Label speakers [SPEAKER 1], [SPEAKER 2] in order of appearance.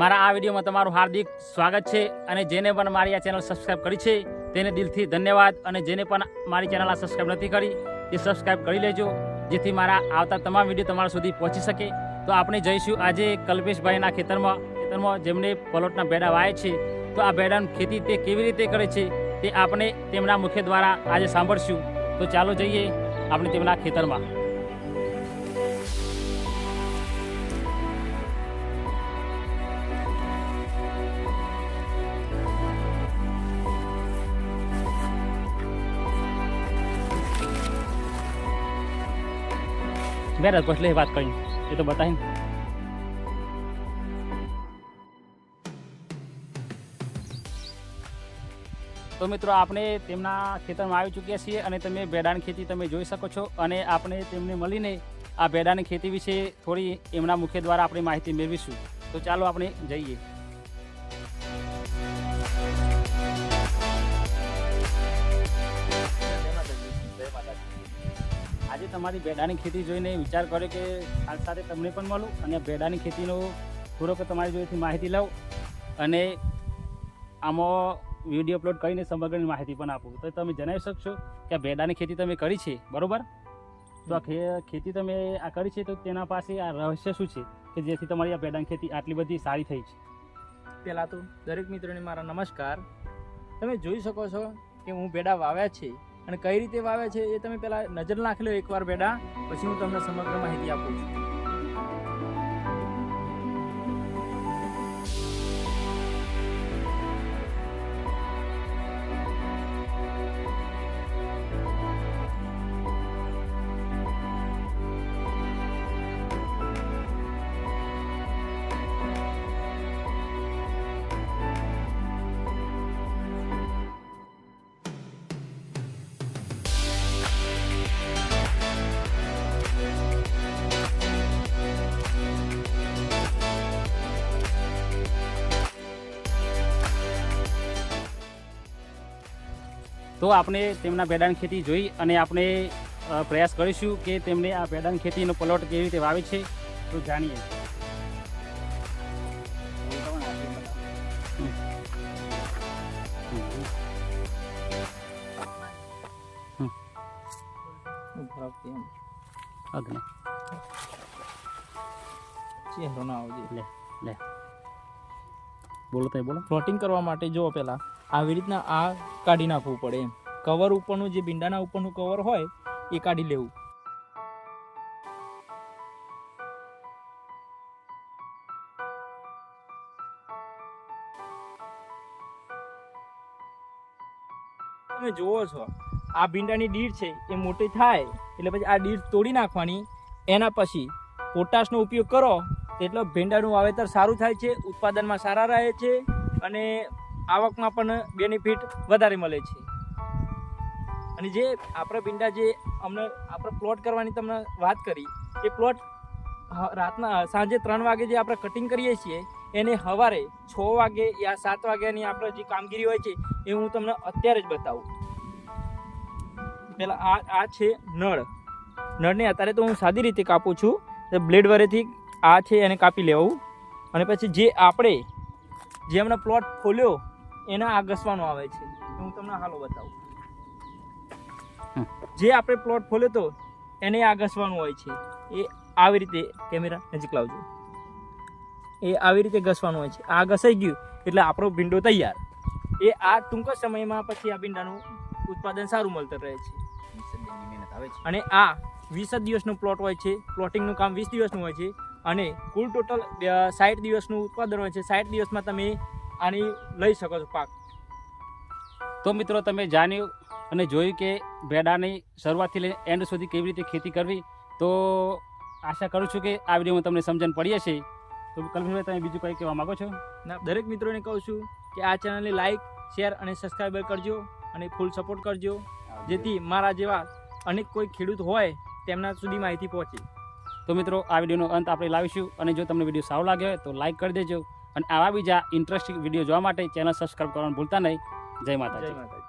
[SPEAKER 1] મારા આ વિડીયોમાં તમારું હાર્દિક સ્વાગત છે અને જેને પણ મારી આ ચેનલ સબસ્ક્રાઈબ કરી છે, તેને દિલથી ધન્યવાદ અને જેને પણ મારી ચેનલ આ સબસ્ક્રાઈબ નથી કરી તે સબસ્ક્રાઈબ કરી લેજો, જેથી મારા આવતા તમામ વીડિયો તમારા સુધી પહોંચી શકે. તો આપણે જઈશું આજે કલ્પેશભાઈના ખેતરમાં ખેતરમાં જેમને પલોટના ભેડા વાય છે, તો આ ભેડાની ખેતી તે કેવી રીતે કરે છે, તે આપણે તેમના મુખ્ય દ્વારા આજે સાંભળશું. તો ચાલો જઈએ આપણે તેમના ખેતરમાં. બેરા પછી વાત કરી. એ તો બતાવી તો મિત્રો, આપણે તેમના ખેતરમાં આવી ચૂક્યા છીએ અને તમે ભેડાની ખેતી તમે જોઈ શકો છો અને આપણે તેમને મળીને આ ભેડાની ખેતી વિશે થોડી એમના મુખ્ય દ્વારા આપણે માહિતી મેળવીશું. તો ચાલો આપણે જઈએ. તમારી ભેડાની ખેતી જોઈને વિચાર કર્યો કે આ સાથે તમને પણ મળું અને ભેડાની ખેતીનો થોડોક તમારી જોડેથી માહિતી લઉં અને આમાં વીડિયો અપલોડ કરીને સમગ્ર માહિતી પણ આપું. તો તમે જણાવી શકશો કે આ ભેડાની ખેતી તમે કરી છે, બરાબર? તો આ ખેતી તમે આ કરી છે તો તેના પાસે આ રહસ્ય શું છે? કે જેથી તમારી આ ભેડાની ખેતી આટલી બધી સારી થઈ છે.
[SPEAKER 2] પહેલાં તો દરેક મિત્રોને મારા નમસ્કાર. તમે જોઈ શકો છો કે હું ભેડા વાવ્યા છે. અને કઈ રીતે વાવે છે એ તમે પહેલાં નજર નાખી લો એકવાર બેડા પછી હું તમને સમગ્ર માહિતી આપું છું.
[SPEAKER 1] તો આપણે તેમના ભેડાની ખેતી જોઈ અને આપણે પ્રયાસ કરીશું કે તેમને આ ભેડાની ખેતીનો પ્લોટ કેવી રીતે વાવે છે તો જાણીએ. અગ્નિ
[SPEAKER 2] ચહેરો ના આવજે.
[SPEAKER 1] બોલો તો બોલો.
[SPEAKER 2] ફ્લોટિંગ કરવા માટે જો પહેલાં આવી રીતના આ કાઢી નાખવું પડે એમ. કવર ઉપરનું જે ભીંડાના ઉપરનું કવર હોય, એ કાઢી લેવું. તમે જુઓ છો, આ ભીંડાની ડીર છે, એ મોટી થાય, એટલે પછી આ ડીર તોડી નાખવાની, એના પછી પોટાશનો ઉપયોગ કરો એટલે ભીંડાનું વાવેતર સારું થાય છે, ઉત્પાદનમાં સારા રહે છે અને આવકમાં પણ બેનિફિટ વધારે મળે છે. અને જે આપણે ભીંડા જે અમને આપણે પ્લોટ કરવાની તમને વાત કરી, એ પ્લોટ રાતના સાંજે ત્રણ વાગે જે આપણે કટિંગ કરીએ છીએ, એને સવારે છ વાગે યા સાત વાગ્યાની આપણે જે કામગીરી હોય છે, એ હું તમને અત્યારે જ બતાવું. પહેલાં આ આ છે નળ. નળને અત્યારે તો હું સાદી રીતે કાપું છું, બ્લેડ વડેથી આ છે એને કાપી લેવું. અને પછી જે આપણે જે હમણાં પ્લોટ ખોલ્યો એને આ ઘસવાનો આવે છે. હું તમને હાલો બતાવું. જે આપણે પ્લોટ ખોલ્યો તો એને આ ઘસવાનું હોય છે. એ આવી રીતે કેમેરા નજીક લાવજો. એ આવી રીતે ઘસવાનું હોય છે. આ ઘસાઈ ગયું એટલે આપણો ભીંડો તૈયાર. એ આ ટૂંક જ સમયમાં પછી આ ભીંડાનું ઉત્પાદન સારું મળતું રહે છે. અને આ વીસ જ દિવસનો પ્લોટ હોય છે. પ્લોટિંગનું કામ વીસ દિવસનું હોય છે. અને કુલ ટોટલ સાઠ દિવસનું ઉત્પાદન હોય છે. સાઠ દિવસમાં તમે આની લઈ શકો છો પાક.
[SPEAKER 1] તો મિત્રો તમે જાણ્યું અને જોયું કે ભેડાની શરૂઆતથી લઈને એન્ડ સુધી કેવી રીતે ખેતી કરવી? તો આશા કરું છું કે આ વિડીયોમાં તમને સમજણ પડી હશે. તો કલ્પેશભાઈ તમે બીજું કંઈ કહેવા માગો છો?
[SPEAKER 2] ના દરેક મિત્રોને કહું છું કે આ ચેનલને લાઇક શેર અને સબસ્ક્રાઈબ કરજો અને ફૂલ સપોર્ટ કરજો. જેથી મારા જેવા અનેક કોઈ ખેડૂત હોય તેમના સુધી માહિતી પહોંચે.
[SPEAKER 1] તો મિત્રો, આ વિડીયોનો અંત આપણે લાવીશું અને જો તમને વીડિયો સારો લાગ્યો હોય તો લાઈક કરી દેજો. અને આવા બીજા ઇન્ટરેસ્ટિંગ વીડિયો જોવા માટે ચેનલ સબસ્ક્રાઈબ કરવાનું ભૂલતા નહીં. જય માતા
[SPEAKER 2] જય માતાજી.